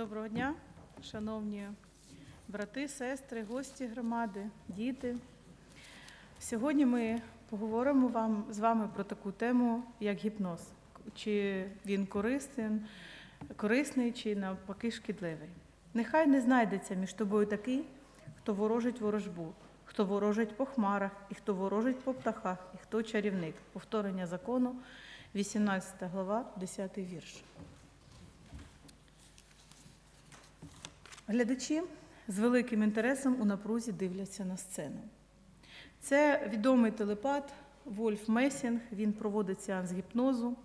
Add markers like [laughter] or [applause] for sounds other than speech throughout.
Доброго дня, шановні брати, сестри, гості громади, діти. Сьогодні ми поговоримо вам, з вами про таку тему, як гіпноз. Чи він корисний, корисний, чи навпаки шкідливий. Нехай не знайдеться між тобою такий, хто ворожить ворожбу, хто ворожить по хмарах, і хто ворожить по птахах, і хто чарівник. Повторення закону, 18 глава, 10 вірш. Глядачі з великим інтересом у напрузі дивляться на сцену. Це відомий телепат Вольф Месінг. Він проводить сеанс гіпнозу.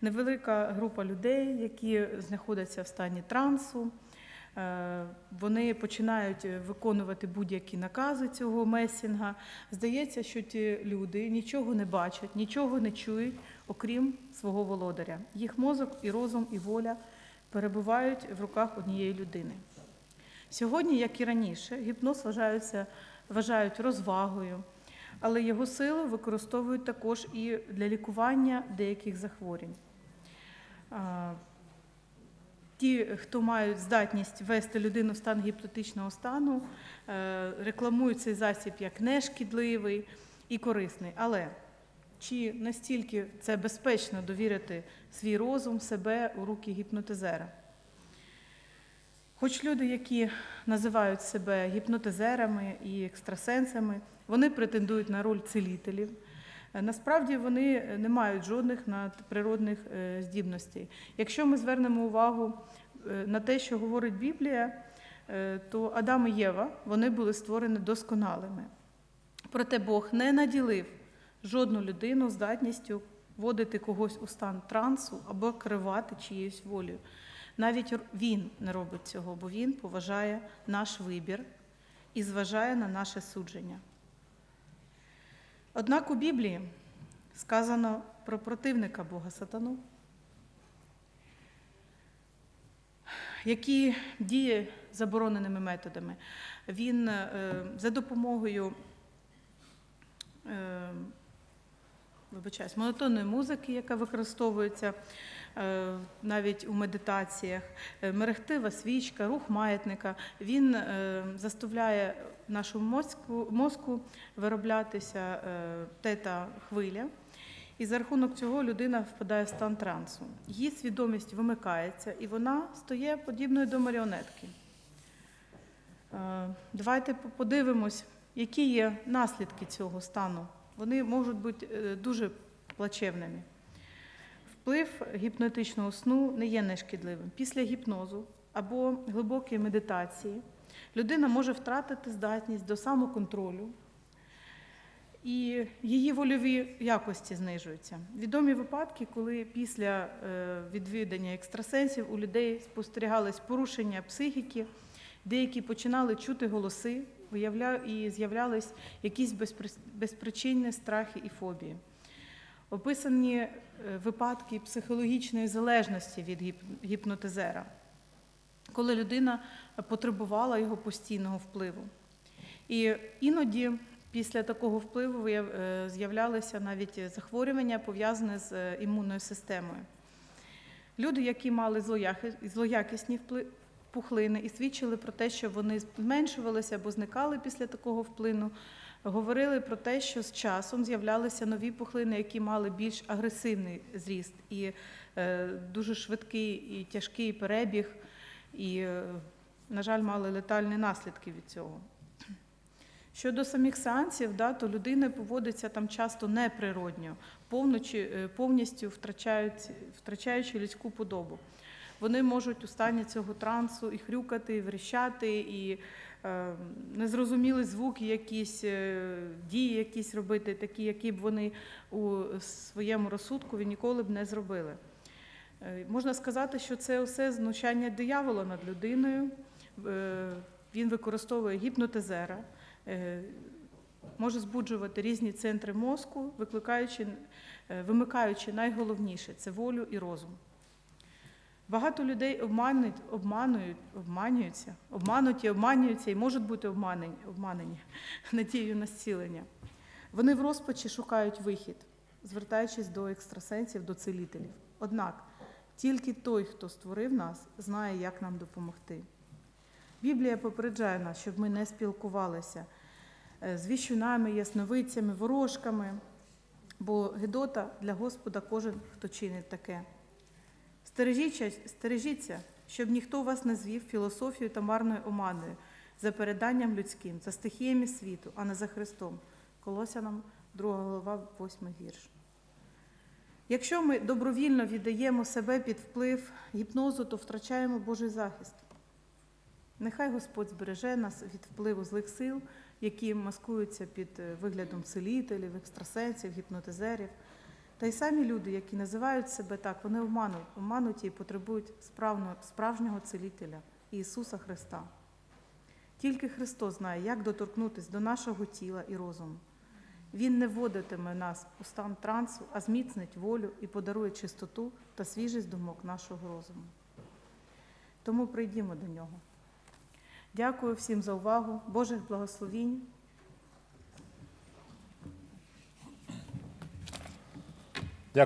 Невелика група людей, які знаходяться в стані трансу. Е, Вони починають виконувати будь-які накази цього месінга. Здається, що ті люди нічого не бачать, нічого не чують, окрім свого володаря. Їх мозок і розум, і воля перебувають в руках однієї людини. Сьогодні, як і раніше, гіпноз вважається, вважають розвагою, але його силу використовують також і для лікування деяких захворювань. Ті, хто мають здатність ввести людину в стан гіпнотичного стану, е, рекламують цей засіб як нешкідливий і корисний. Але чи настільки це безпечно довірити свій розум, себе у руки гіпнотизера? Хоч люди, які називають себе гіпнотизерами і екстрасенсами, вони претендують на роль цілителів. Е, Насправді вони не мають жодних надприродних е, здібностей. Якщо ми звернемо увагу е, на те, що говорить Біблія, е, то Адам і Єва вони були створені досконалими. Проте Бог не наділив жодну людину здатністю вводити когось у стан трансу або керувати чиєюсь волею. Навіть він не робить цього, бо він поважає наш вибір і зважає на наше судження. Однак у Біблії сказано про противника Бога Сатану, який діє забороненими методами. Він е, за допомогою е, вибачаюсь, монотонної музики, яка використовується навіть у медитаціях, е, мерехтива свічка, рух маятника, він е, заставляє нашому мозку, мозку вироблятися е, тета хвиля. І за рахунок цього людина впадає в стан трансу. Її свідомість вимикається, і вона стає подібною до маріонетки. Е, Давайте подивимось, які є наслідки цього стану. Вони можуть бути е, дуже плачевними. Вплив гіпнотичного сну не є нешкідливим. Після гіпнозу або глибокої медитації людина може втратити здатність до самоконтролю, і її вольові якості знижуються. Відомі випадки, коли після е, відвідання екстрасенсів у людей спостерігались порушення психіки, деякі починали чути голоси і з'являлись якісь безпри- безпричинні страхи і фобії. Описані е, випадки психологічної залежності від гіпнотизера, коли людина потребувала його постійного впливу. І іноді після такого впливу е, з'являлися навіть захворювання, пов'язані з е, імунною системою. Люди, які мали злоякісні пухлини і свідчили про те, що вони зменшувалися або зникали після такого вплину, говорили про те, що з часом з'являлися нові пухлини, які мали більш агресивний зріст і е, дуже швидкий і тяжкий перебіг, і, е, на жаль, мали летальні наслідки від цього. Щодо самих сеансів, да, то людина поводиться там часто неприродньо, е, повністю втрачають, втрачаючи людську подобу. Вони можуть у стані цього трансу і хрюкати, і вріщати, і е, незрозумілі звуки, якісь е, дії, якісь робити, такі, які б вони у своєму розсудку ніколи б не зробили. Е, Можна сказати, що це все знущання диявола над людиною. Е, Він використовує гіпнотизера, е, може збуджувати різні центри мозку, викликаючи, е, вимикаючи найголовніше це волю і розум. Багато людей обманують, обманують, обманюються, обмануті, обманюються і можуть бути обманені, обманені [laughs] надією на зцілення. Вони в розпачі шукають вихід, звертаючись до екстрасенсів, до цілителів. Однак Тільки той, хто створив нас, знає, як нам допомогти. Біблія попереджає нас, щоб ми не спілкувалися е, з віщунами, ясновидцями, ворожками, бо Гедота для Господа кожен, хто чинить таке. Стережіться, щоб ніхто вас не звів філософією та марною оманою, за переданням людським, за стихіями світу, а не за Христом. Колосянам 2 глава, 8 вірш. Якщо ми добровільно віддаємо себе під вплив гіпнозу, то втрачаємо Божий захист. Нехай Господь збереже нас від впливу злих сил, які маскуються під е, виглядом целителів, екстрасенсів, гіпнотизерів. Та й самі люди, які називають себе так, вони обмануть, обмануті і потребують справно- справжнього целителя Ісуса Христа. Тільки Христос знає, як доторкнутися до нашого тіла і розуму. Він не вводитиме нас у стан трансу, а зміцнить волю і подарує чистоту та свіжість думок нашого розуму. Тому прийдімо до нього. Дякую всім за увагу, Божих благословінь